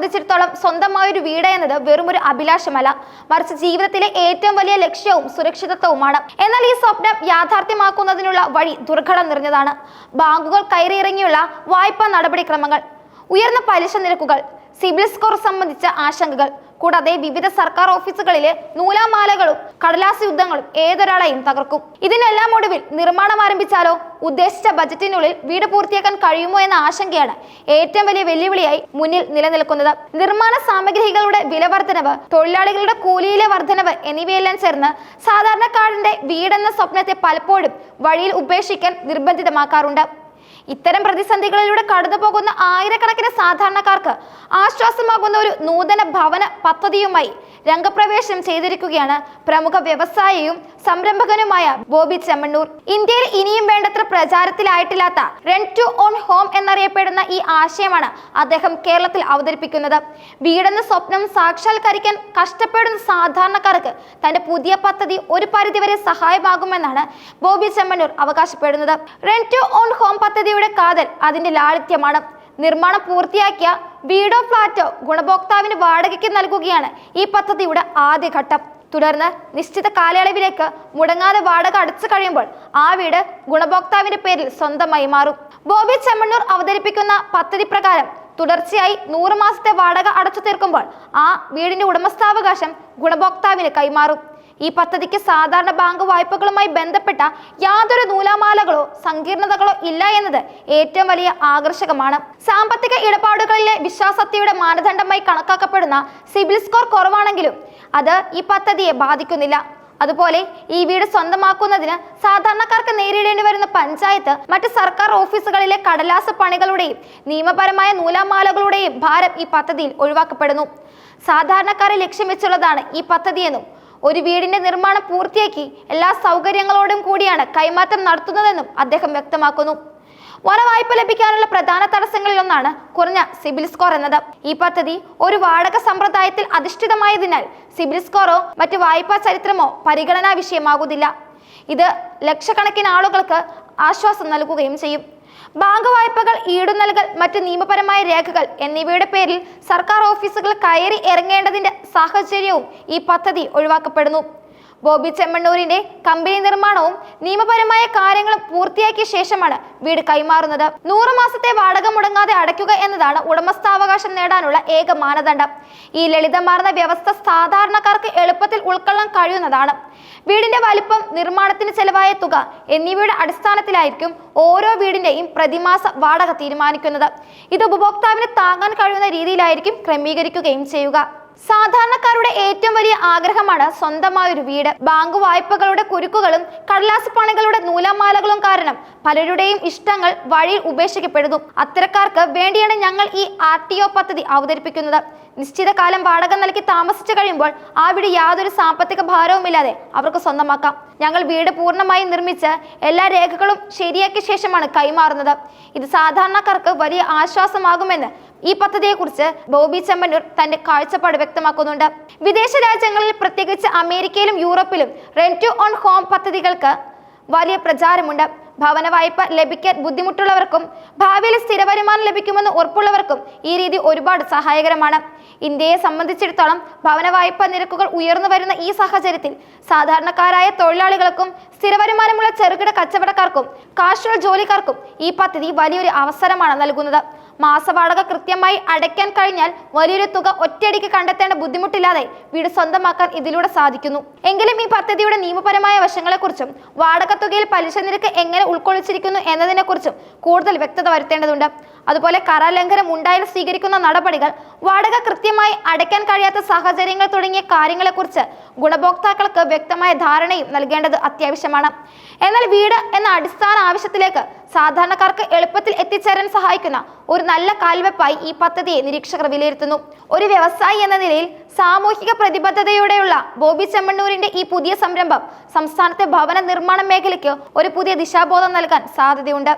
സംബന്ധിച്ചിടത്തോളം സ്വന്തമായ ഒരു വീട് എന്നത് വെറും ഒരു അഭിലാഷമല്ല. മറിച്ച് ജീവിതത്തിലെ ഏറ്റവും വലിയ ലക്ഷ്യവും സുരക്ഷിതത്വവുമാണ്. എന്നാൽ ഈ സ്വപ്നം യാഥാർത്ഥ്യമാക്കുന്നതിനുള്ള വഴി ദുർഘടം നിറഞ്ഞതാണ്. ബാങ്കുകൾ കയറിയിറങ്ങിയുള്ള വായ്പാ നടപടിക്രമങ്ങൾ ഉയർന്ന പലിശ നിരക്കുകൾ സിബിൽ സ്കോർ സംബന്ധിച്ച ആശങ്കകൾ. കൂടാതെ വിവിധ സർക്കാർ ഓഫീസുകളിലെ നൂലാമാലകളും കടലാസ് യുദ്ധങ്ങളും ഏതൊരാളെയും തകർക്കും. ഇതിനെല്ലാം ഒടുവിൽ നിർമ്മാണം ആരംഭിച്ചാലോ? ഉദ്ദേശിച്ച ബജറ്റിനുള്ളിൽ വീട് പൂർത്തിയാക്കാൻ കഴിയുമോ എന്ന ആശങ്കയാണ് ഏറ്റവും വലിയ വെല്ലുവിളിയായി മുന്നിൽ നിലനിൽക്കുന്നത്. നിർമ്മാണ സാമഗ്രികളുടെ വില വർധനവ് തൊഴിലാളികളുടെ കൂലിയിലെ വർധനവ് എന്നിവയെല്ലാം ചേർന്ന് സാധാരണക്കാരന്റെ വീടെന്ന സ്വപ്നത്തെ പലപ്പോഴും വഴിയിൽ ഉപേക്ഷിക്കാൻ നിർബന്ധിതമാക്കാറുണ്ട്. ഇത്തരം പ്രതിസന്ധികളിലൂടെ കടന്നു പോകുന്ന ആയിരക്കണക്കിന് സാധാരണക്കാർക്ക് ആശ്വാസമാകുന്ന ഒരു നൂതന ഭവന പദ്ധതിയുമായി രംഗപ്രവേശനം ചെയ്തിരിക്കുകയാണ് പ്രമുഖ വ്യവസായിയും സംരംഭകനുമായ ബോബി ചെമ്മണ്ണൂർ. ഇന്ത്യയിൽ ഇനിയും വേണ്ടത്ര പ്രചാരത്തിലായിട്ടില്ലാത്ത റെൻ ടു ഓൺ ഹോം എന്നറിയപ്പെടുന്ന ഈ ആശയമാണ് അദ്ദേഹം കേരളത്തിൽ അവതരിപ്പിക്കുന്നത്. വീടെന്ന സ്വപ്നം സാക്ഷാത്കരിക്കാൻ കഷ്ടപ്പെടുന്ന സാധാരണക്കാർക്ക് തന്റെ പുതിയ പദ്ധതി ഒരു പരിധിവരെ സഹായമാകുമെന്നാണ് ബോബി ചെമ്മണ്ണൂർ അവകാശപ്പെടുന്നത്. റെൻ ടു ഓൺ ഹോം പദ്ധതിയുടെ കാതൽ അതിന്റെ ലാളിത്യമാണ്. നിർമ്മാണം പൂർത്തിയാക്കിയ വീടോ ഫ്ളാറ്റോ ഗുണഭോക്താവിന് വാടകയ്ക്ക് നൽകുകയാണ് ഈ പദ്ധതിയുടെ ആദ്യഘട്ടം. തുടർന്ന് നിശ്ചിത കാലയളവിലേക്ക് മുടങ്ങാതെ വാടക അടച്ചു കഴിയുമ്പോൾ ആ വീട് ഗുണഭോക്താവിന്റെ പേരിൽ സ്വന്തമായി മാറും. ബോബി ചെമ്മണ്ണൂർ അവതരിപ്പിക്കുന്ന പദ്ധതി പ്രകാരം തുടർച്ചയായി നൂറ് മാസത്തെ വാടക അടച്ചു തീർക്കുമ്പോൾ ആ വീടിന്റെ ഉടമസ്ഥാവകാശം ഗുണഭോക്താവിന് കൈമാറും. ഈ പദ്ധതിക്ക് സാധാരണ ബാങ്ക് വായ്പകളുമായി ബന്ധപ്പെട്ട യാതൊരു നൂലാമാലകളോ സങ്കീർണതകളോ ഇല്ല എന്നത് ഏറ്റവും വലിയ ആകർഷകമാണ്. സാമ്പത്തിക ഇടപാടുകളിലെ വിശ്വാസത്യയുടെ മാനദണ്ഡമായി കണക്കാക്കപ്പെടുന്ന സിബിൽ സ്കോർ കുറവാണെങ്കിലും അത് ഈ പദ്ധതിയെ ബാധിക്കുന്നില്ല. അതുപോലെ ഈ വീട് സ്വന്തമാക്കുന്നതിന് സാധാരണക്കാർക്ക് നേരിടേണ്ടി വരുന്ന പഞ്ചായത്ത് മറ്റ് സർക്കാർ ഓഫീസുകളിലെ കടലാസ പണികളുടെയും നിയമപരമായ നൂലാമാലകളുടെയും ഭാരം ഈ പദ്ധതിയിൽ ഒഴിവാക്കപ്പെടുന്നു. സാധാരണക്കാരെ ലക്ഷ്യം വെച്ചുള്ളതാണ് ഈ പദ്ധതിയെന്നും ഒരു വീടിന്റെ നിർമ്മാണം പൂർത്തിയാക്കി എല്ലാ സൗകര്യങ്ങളോടും കൂടിയാണ് കൈമാറ്റം നടത്തുന്നതെന്നും അദ്ദേഹം വ്യക്തമാക്കുന്നു. വനവായ്പ ലഭിക്കാനുള്ള പ്രധാന തടസ്സങ്ങളിലൊന്നാണ് കുറഞ്ഞ സിബിൽ സ്കോർ എന്നത്. ഈ പദ്ധതി ഒരു വാടക സമ്പ്രദായത്തിൽ അധിഷ്ഠിതമായതിനാൽ സിബിൽ സ്കോറോ മറ്റ് വായ്പാ ചരിത്രമോ പരിഗണനാ വിഷയമാകുന്നില്ല. ഇത് ലക്ഷക്കണക്കിന് ആളുകൾക്ക് ആശ്വാസം നൽകുകയും ചെയ്യും. ബാങ്ക് വായ്പകൾ ഈടു നൽകൽ മറ്റ് നിയമപരമായ രേഖകൾ എന്നിവയുടെ പേരിൽ സർക്കാർ ഓഫീസുകൾ കയറി ഇറങ്ങേണ്ടതിന്റെ സാഹചര്യവും ഈ പദ്ധതി ഒഴിവാക്കപ്പെടുന്നു. ബോബി ചെമ്മണ്ണൂരിന്റെ കമ്പനി നിർമ്മാണവും നിയമപരമായ കാര്യങ്ങളും പൂർത്തിയാക്കിയ ശേഷമാണ് വീട് കൈമാറുന്നത്. നൂറ് മാസത്തെ വാടക മുടങ്ങാതെ അടയ്ക്കുക എന്നതാണ് ഉടമസ്ഥാവകാശം നേടാനുള്ള ഏക മാനദണ്ഡം. ഈ ലളിതമാർന്ന വ്യവസ്ഥ സാധാരണക്കാർക്ക് എളുപ്പത്തിൽ ഉൾക്കൊള്ളാൻ കഴിയുന്നതാണ്. വീടിന്റെ വലിപ്പം നിർമ്മാണത്തിന് ചെലവായ തുക എന്നിവയുടെ അടിസ്ഥാനത്തിലായിരിക്കും ഓരോ വീടിന്റെയും പ്രതിമാസ വാടക തീരുമാനിക്കുന്നത്. ഇത് ഉപഭോക്താവിന് താങ്ങാൻ കഴിയുന്ന രീതിയിലായിരിക്കും ക്രമീകരിക്കുകയും ചെയ്യുക. സാധാരണക്കാരുടെ ഏറ്റവും വലിയ ആഗ്രഹമാണ് സ്വന്തമായ ഒരു വീട്. ബാങ്ക് വായ്പകളുടെ കുരുക്കുകളും കടലാസ് പണികളുടെ നൂലമാലകളും കാരണം പലരുടെയും ഇഷ്ടങ്ങൾ വഴിയിൽ ഉപേക്ഷിക്കപ്പെടുന്നു. അത്തരക്കാർക്ക് വേണ്ടിയാണ് ഞങ്ങൾ ഈ ആർ ടി ഒ പദ്ധതി അവതരിപ്പിക്കുന്നത്. നിശ്ചിത കാലം വാടക നൽകി താമസിച്ചു കഴിയുമ്പോൾ ആ വീട് യാതൊരു സാമ്പത്തിക ഭാരവുമില്ലാതെ അവർക്ക് സ്വന്തമാക്കാം. ഞങ്ങൾ വീട് പൂർണമായി നിർമ്മിച്ച് എല്ലാ രേഖകളും ശരിയാക്കിയ ശേഷമാണ് കൈമാറുന്നത്. ഇത് സാധാരണക്കാർക്ക് വലിയ ആശ്വാസമാകുമെന്ന് ഈ പദ്ധതിയെക്കുറിച്ച് ബോബി ചെമ്മന്നൂർ തന്റെ കാഴ്ചപ്പാട് വ്യക്തമാക്കുന്നുണ്ട്. വിദേശ രാജ്യങ്ങളിൽ പ്രത്യേകിച്ച് അമേരിക്കയിലും യൂറോപ്പിലും റെന്റ് ടു ഓൺ ഹോം പദ്ധതികൾക്ക് വലിയ പ്രചാരമുണ്ട്. ഭവന വായ്പ ലഭിക്കാൻ ബുദ്ധിമുട്ടുള്ളവർക്കും ഭാവിയിൽ സ്ഥിര വരുമാനം ലഭിക്കുമെന്ന് ഉറപ്പുള്ളവർക്കും ഈ രീതി ഒരുപാട് സഹായകരമാണ്. ഇന്ത്യയെ സംബന്ധിച്ചിടത്തോളം ഭവന വായ്പ നിരക്കുകൾ ഉയർന്നു വരുന്ന ഈ സാഹചര്യത്തിൽ സാധാരണക്കാരായ തൊഴിലാളികൾക്കും സ്ഥിര വരുമാനമുള്ള ചെറുകിട കച്ചവടക്കാർക്കും കാർഷിക ജോലിക്കാർക്കും ഈ പദ്ധതി വലിയൊരു അവസരമാണ് നൽകുന്നത്. മാസവാടക കൃത്യമായി അടയ്ക്കാൻ കഴിഞ്ഞാൽ വലിയൊരു തുക ഒറ്റയടിക്ക് കണ്ടെത്തേണ്ട ബുദ്ധിമുട്ടില്ലാതെ വീട് സ്വന്തമാക്കാൻ ഇതിലൂടെ സാധിക്കുന്നു. എങ്കിലും ഈ പദ്ധതിയുടെ നിയമപരമായ വശങ്ങളെക്കുറിച്ചും വാടക തുകയിൽ പലിശ നിരക്ക് എങ്ങനെ ഉൾക്കൊള്ളിച്ചിരിക്കുന്നു എന്നതിനെക്കുറിച്ചും കൂടുതൽ വ്യക്തത വരുത്തേണ്ടതുണ്ട്. അതുപോലെ കരാലംഘനം ഉണ്ടായാൽ സ്വീകരിക്കുന്ന നടപടികൾ വാടക കൃത്യമായി അടയ്ക്കാൻ കഴിയാത്ത സാഹചര്യങ്ങൾ തുടങ്ങിയ കാര്യങ്ങളെക്കുറിച്ച് ഗുണഭോക്താക്കൾക്ക് വ്യക്തമായ ധാരണയും നൽകേണ്ടത് അത്യാവശ്യമാണ്. എന്നാൽ വീട് എന്ന അടിസ്ഥാന ആവശ്യത്തിലേക്ക് സാധാരണക്കാർക്ക് എളുപ്പത്തിൽ എത്തിച്ചേരാൻ സഹായിക്കുന്ന ഒരു നല്ല കാൽവെപ്പായി ഈ പദ്ധതിയെ നിരീക്ഷകർ വിലയിരുത്തുന്നു. ഒരു വ്യവസായി എന്ന നിലയിൽ സാമൂഹിക പ്രതിബദ്ധതയോടെയുള്ള ബോബി ചെമ്മണ്ണൂരിന്റെ ഈ പുതിയ സംരംഭം സംസ്ഥാനത്തെ ഭവന നിർമ്മാണ മേഖലയ്ക്ക് ഒരു പുതിയ ദിശാബോധം നൽകാൻ സാധ്യതയുണ്ട്.